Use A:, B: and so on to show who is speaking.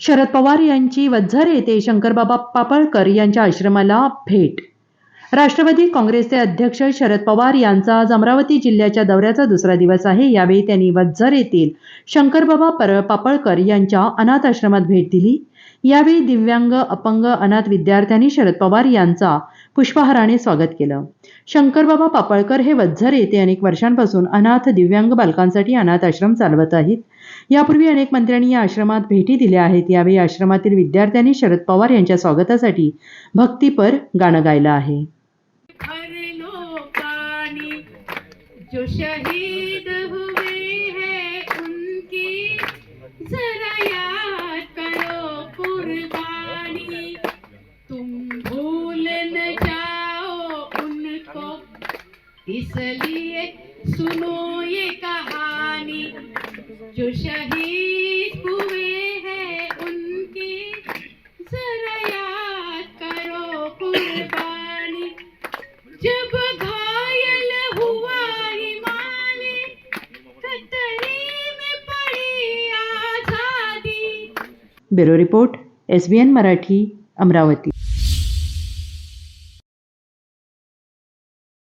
A: शरद पवार यांची वज्झर येथे शंकरबाबा पापळकर यांच्या आश्रमाला भेट. राष्ट्रवादी काँग्रेसचे अध्यक्ष शरद पवार यांचा आज अमरावती जिल्ह्याच्या दौऱ्याचा दुसरा दिवस आहे. यावेळी त्यांनी वज्झर येथील शंकरबाबा पर पापळकर यांच्या अनाथ आश्रमात भेट दिली. यावेळी दिव्यांग अपंग अनाथ विद्यार्थ्यांनी शरद पवार यांचा पुष्पहाराने स्वागत केलं. शंकरबाबा पापळकर हे वज्झर येथे अनेक वर्षांपासून अनाथ दिव्यांग बालकांसाठी अनाथ आश्रम चालवत आहेत. यापूर्वी अनेक मंत्र्यांनी या आश्रमात भेटी दिल्या आहेत. यावेळी आश्रमातील विद्यार्थ्यांनी शरद पवार यांच्या स्वागतासाठी भक्तीपर गाणं गायलं आहे.
B: जो शहीद हुए हैं इसलिए सुनो ये कहानी। जो शहीद हुए हैं उनकी जरा याद करो कुर्बानी। जब घायल हुआ हिमालय कतरी में पड़ी आजादी।
A: Bureau report S B N Marathi Amravati.